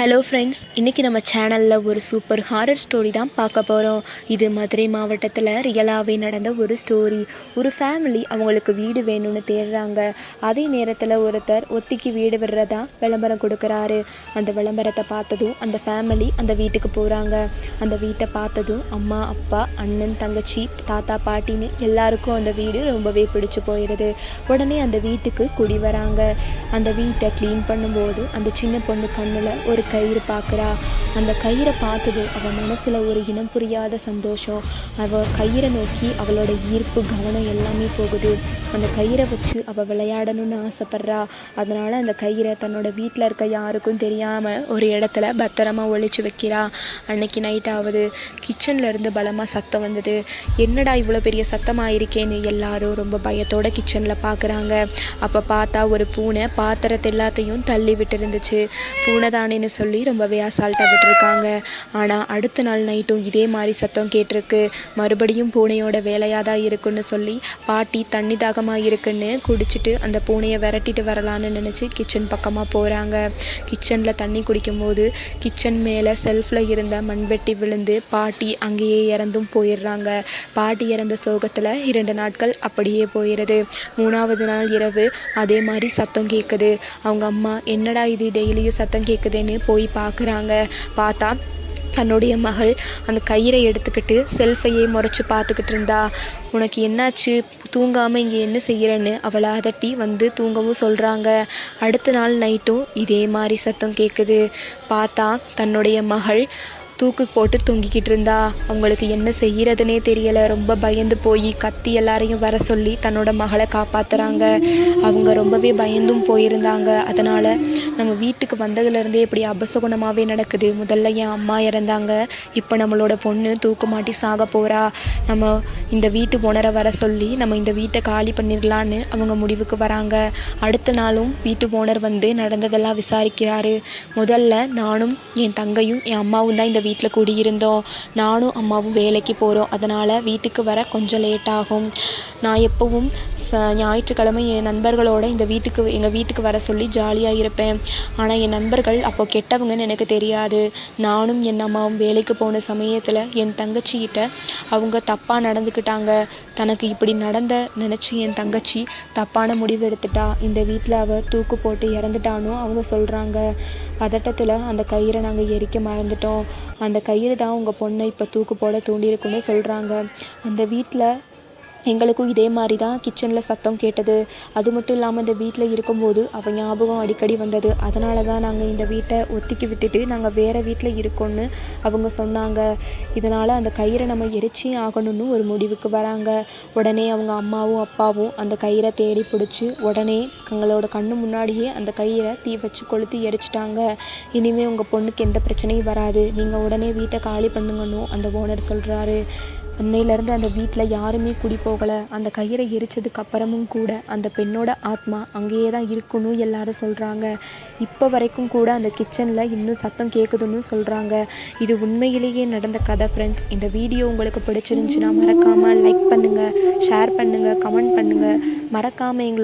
Hello friends இன்றைக்கி நம்ம சேனலில் ஒரு சூப்பர் ஹாரர் ஸ்டோரி தான் பார்க்க போகிறோம் இது மதுரை மாவட்டத்தில் ரியலாகவே நடந்த ஒரு ஸ்டோரி ஒரு ஃபேமிலி அவங்களுக்கு வீடு வேணும்னு தேடுறாங்க. அதே நேரத்தில் ஒருத்தர் ஒத்திக்கு வீடு விடுறதா விளம்பரம் கொடுக்குறாரு. அந்த விளம்பரத்தை பார்த்ததும் அந்த ஃபேமிலி அந்த வீட்டுக்கு போகிறாங்க அந்த வீட்டை பார்த்ததும் அம்மா அப்பா அண்ணன் தங்கச்சி தாத்தா பாட்டின்னு எல்லாருக்கும் அந்த வீடு ரொம்பவே பிடிச்சி போயிடுது உடனே அந்த வீட்டுக்கு குடி வராங்க. அந்த வீட்டை க்ளீன் பண்ணும்போது அந்த சின்ன பொண்ணு கண்ணில் ஒரு கயிறு பார்க்குறா அந்த கயிறை பார்த்ததும் அவள் மனசில் ஒரு இனம் புரியாத சந்தோஷம். அவள் கயிறை நோக்கி அவளோட ஈர்ப்பு கவனம் எல்லாமே போகுது. அந்த கயிறை வச்சு அவள் விளையாடணும்னு ஆசைப்பட்றா. அதனால் அந்த கயிறை தன்னோட வீட்டில் இருக்க யாருக்கும் தெரியாமல் ஒரு இடத்துல பத்திரமா ஒழிச்சு வைக்கிறா. அன்னைக்கு நைட் ஆகுது. கிச்சன்லேருந்து பலமாக சத்தம் வந்தது. என்னடா இவ்வளோ பெரிய சத்தமாக இருக்கேன்னு எல்லாரும் ரொம்ப பயத்தோட கிச்சனில் பார்க்குறாங்க அப்போ பார்த்தா ஒரு பூனை பாத்திரத்தை எல்லாத்தையும் தள்ளி விட்டு இருந்துச்சு பூனை தானேன்னு சொல்லி ரொம்பவே அசால்ட்டாக விட்டுருக்காங்க. ஆனால் அடுத்த நாள் நைட்டும் இதே மாதிரி சத்தம் கேட்டிருக்கு. மறுபடியும் பூனையோட வேலையாக தான் இருக்குன்னு சொல்லி பாட்டி தண்ணி தாகமாக இருக்குன்னு குடிச்சிட்டு அந்த பூனையை விரட்டிட்டு வரலான்னு நினச்சி கிச்சன் பக்கமாக போகிறாங்க கிச்சனில் தண்ணி குடிக்கும்போது கிச்சன் மேலே செல்ஃபில் இருந்த மண்வெட்டி விழுந்து பாட்டி அங்கேயே இறந்தும் போயிடுறாங்க. பாட்டி இறந்த சோகத்தில் இரண்டு நாட்கள் அப்படியே போயிடுது மூணாவது நாள் இரவு அதே மாதிரி சத்தம் கேட்குது அவங்க அம்மா என்னடா இது? டெய்லியும் சத்தம் கேட்குதுன்னு போய் பார்க்குறாங்க. பார்த்தா தன்னுடைய மகள் அந்த கயிறை எடுத்துக்கிட்டு செல்ஃபையே முறைச்சி பார்த்துக்கிட்டு இருந்தா. உனக்கு என்னாச்சு? தூங்காமல் இங்கே என்ன செய்கிறேன்னு அவளை அதட்டி வந்து தூங்கவும் சொல்கிறாங்க அடுத்த நாள் நைட்டும் இதே மாதிரி சத்தம் கேட்குது பார்த்தா தன்னுடைய மகள் தூக்கு போட்டு தொங்கிக்கிட்டு இருந்தா. அவங்களுக்கு என்ன செய்யறதுனே தெரியல. ரொம்ப பயந்து போய் கத்தி எல்லாரையும் வர சொல்லி தன்னோட மகளை காப்பாத்துறாங்க. அவங்க ரொம்பவே பயந்தும் போயிருந்தாங்க. அதனால நம்ம வீட்டுக்கு வந்ததுலேருந்தே இப்படி அபசகுணமாகவே நடக்குது. முதல்ல என் அம்மா இறந்தாங்க. இப்போ நம்மளோட பொண்ணு தூக்கு மாட்டி சாக போறா. நம்ம இந்த வீட்டு ஓனரை வர சொல்லி நம்ம இந்த வீட்டை காலி பண்ணிடலான்னு அவங்க முடிவுக்கு வராங்க. அடுத்த நாளும் வீட்டு ஓனர் வந்து நடந்ததெல்லாம் விசாரிக்கிறாரு. முதல்ல நானும் என் தங்கையும் என் அம்மாவும் தான் இந்த வீட்டில் குடியிருந்தோம். நானும் அம்மாவும் வேலைக்கு போகிறோம் அதனால் வீட்டுக்கு வர கொஞ்சம் லேட் ஆகும். நான் எப்போவும் ச ஞாயிற்றுக்கிழமை என் நண்பர்களோட இந்த வீட்டுக்கு எங்கள் வீட்டுக்கு வர சொல்லி ஜாலியாக இருப்பேன். ஆனால் என் நண்பர்கள் அப்போ கெட்டவங்கன்னு எனக்கு தெரியாது. நானும் என் அம்மாவும் வேலைக்கு போன சமயத்தில் என் தங்கச்சிக்கிட்ட அவங்க தப்பாக நடந்துக்கிட்டாங்க. தனக்கு இப்படி நடந்த நினச்சி என் தங்கச்சி தப்பான முடிவு எடுத்துட்டா. இந்த வீட்டில் அவள் தூக்கு போட்டு இறந்துட்டானோ அவங்க சொல்கிறாங்க பதட்டத்தில் அந்த கயிறை நாங்கள் எரிக்க மறந்துட்டோம். அந்த கயிறு தான் உங்கள் பொண்ணை இப்போ தூக்கு போட தூண்டியிருக்குன்னு சொல்கிறாங்க அந்த வீட்டில் எங்களுக்கும் இதே மாதிரி தான் கிச்சனில் சத்தம் கேட்டது. அது மட்டும் இல்லாமல் இந்த வீட்டில் இருக்கும்போது அவள் ஞாபகம் அடிக்கடி வந்தது. அதனால தான் நாங்கள் இந்த வீட்டை ஒத்திக்கி விட்டுட்டு நாங்கள் வேறு வீட்டில் இருக்கோம்னு அவங்க சொன்னாங்க. இதனால் அந்த கயிறை நம்ம எரிச்சே ஆகணும்னு ஒரு முடிவுக்கு வராங்க. உடனே அவங்க அம்மாவும் அப்பாவும் அந்த கயிறை தேடி பிடிச்சி உடனே எங்களோட கண்ணு முன்னாடியே அந்த கயிறை தீ வச்சு கொளுத்தி எரிச்சிட்டாங்க. இனிமேல் உங்கள் பொண்ணுக்கு எந்த பிரச்சனையும் வராது. நீங்கள் உடனே வீட்டை காலி பண்ணுங்கன்னு அந்த ஓனர் சொல்கிறாரு அன்னையிலேருந்து அந்த வீட்டில் யாருமே குடி போகலை. அந்த கயிறை எரிச்சதுக்கு அப்புறமும் கூட அந்த பெண்ணோட ஆத்மா அங்கேயே தான் இருக்கணும் எல்லாரும் சொல்கிறாங்க இப்போ வரைக்கும் கூட அந்த கிச்சனில் இன்னும் சத்தம் கேட்குதுன்னு சொல்கிறாங்க இது உண்மையிலேயே நடந்த கதை ஃப்ரெண்ட்ஸ் இந்த வீடியோ உங்களுக்கு பிடிச்சிருந்துச்சுன்னா மறக்காமல் லைக் பண்ணுங்கள் ஷேர் பண்ணுங்கள் கமெண்ட் பண்ணுங்கள் மறக்காமல் எங்களோட